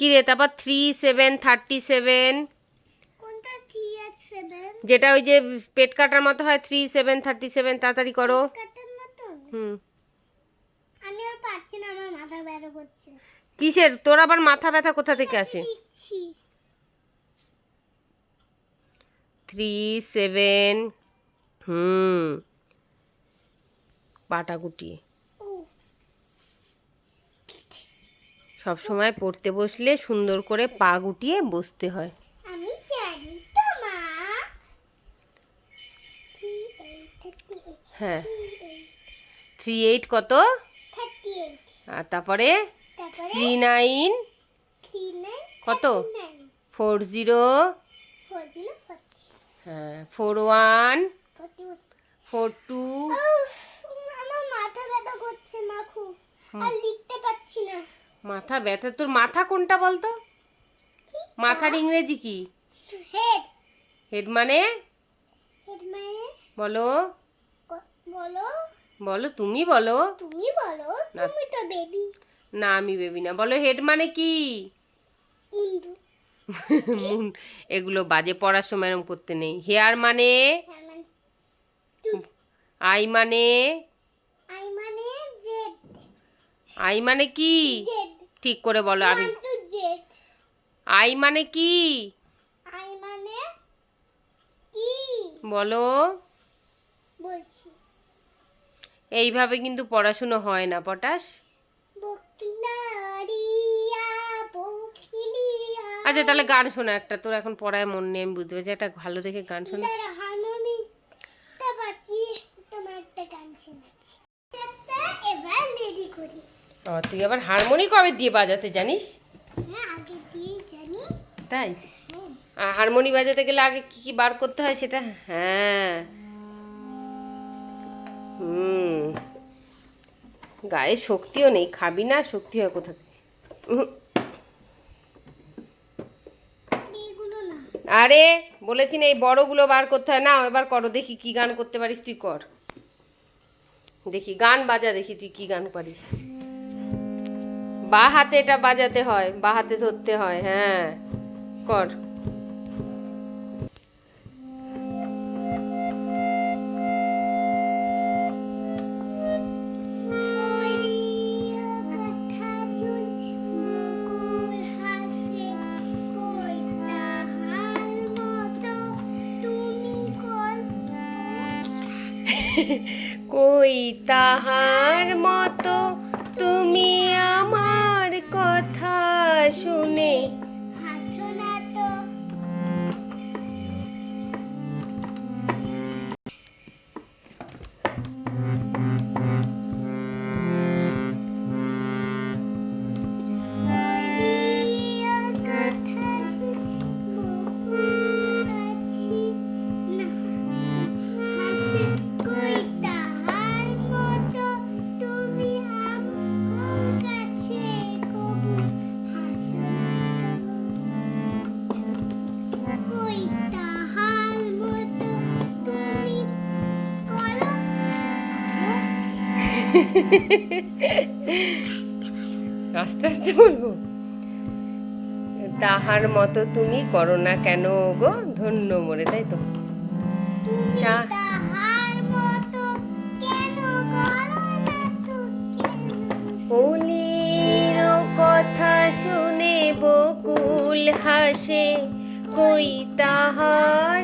কি রে? তারপর থ্রি সেভেন থার্টি সেভেন যেটা ওই যে পেট কাটার মতো হয় থ্রি সেভেন থার্টি সেভেন তাড়াতাড়ি করো। হুম। কিসের? তোর আবার মাথা ব্যথা কোথা থেকে আসে? Three seven hmm. পাটা গুটিয়ে সব সময় পড়তে বসলে সুন্দর করে পা গুটিয়ে বসতে হয়। হ্যাঁ। থ্রি এইট কত? আর তারপরে? Three nine. কত? Four zero. হ্যাঁ ফোর ওয়ান। Four two. আমার মাথা ব্যথা করছে মা খুব। আর লিখতে পারছি না। মাথা ব্যথা তোর মাথা কোনটা বলতো? মাথার ইংরেজি কি? হেড হেড মানে? হেড মানে? বলো। বলো। বলো তুমি বলো। তুমি বলো না। তুমি তো বেবি না আমি বেবি না। বলো হেড মানে কি? মুন- এগুলো বাজে পড়ার সময় এরম করতে নেই। হেয়ার মানে? মানে আই মানে? আই মানে আই মানে কি? ঠিক করে বলো আমি আই মানে কি? আই মানে কি? বলো। বলছি। এইভাবে কিন্তু পড়াশুনো হয় না পটাশ। আচ্ছা তাহলে গান শোনা একটা তোর এখন পড়ায় মন নেই আমি বুঝতে পারছি। একটা ভালো দেখে গান শোনা। এবার রেডি করি। তুই আবার হারমোনি কবে দিয়ে বাজাতে জানিস? হ্যাঁ তাই? হ্যাঁ। আর হারমোনি বাজাতে গেলে আগে কি কি বার করতে হয় সেটা? হ্যাঁ। হুম। গায়ে শক্তিও নেই খাবি না শক্তি হয় কোথা থেকে? আরে বলেছি না এই বড়গুলো বার করতে হয়। না এবার করো দেখি কি গান করতে পারিস তুই কর। দেখি গান বাজা দেখি তুই কি গান পারিস। বা হাতে এটা বাজাতে হয় বা হাতে ধরতে হয় হ্যাঁ। কর। কই তাহার মতো তুমি আমার কথা শুনে আস্তে আস্তে বলব? তাহার মতো তুমি করো না কেন গো? ধন্য মরে তাই তো? চা- কথা শুনে বকুল হাসে কই তাহার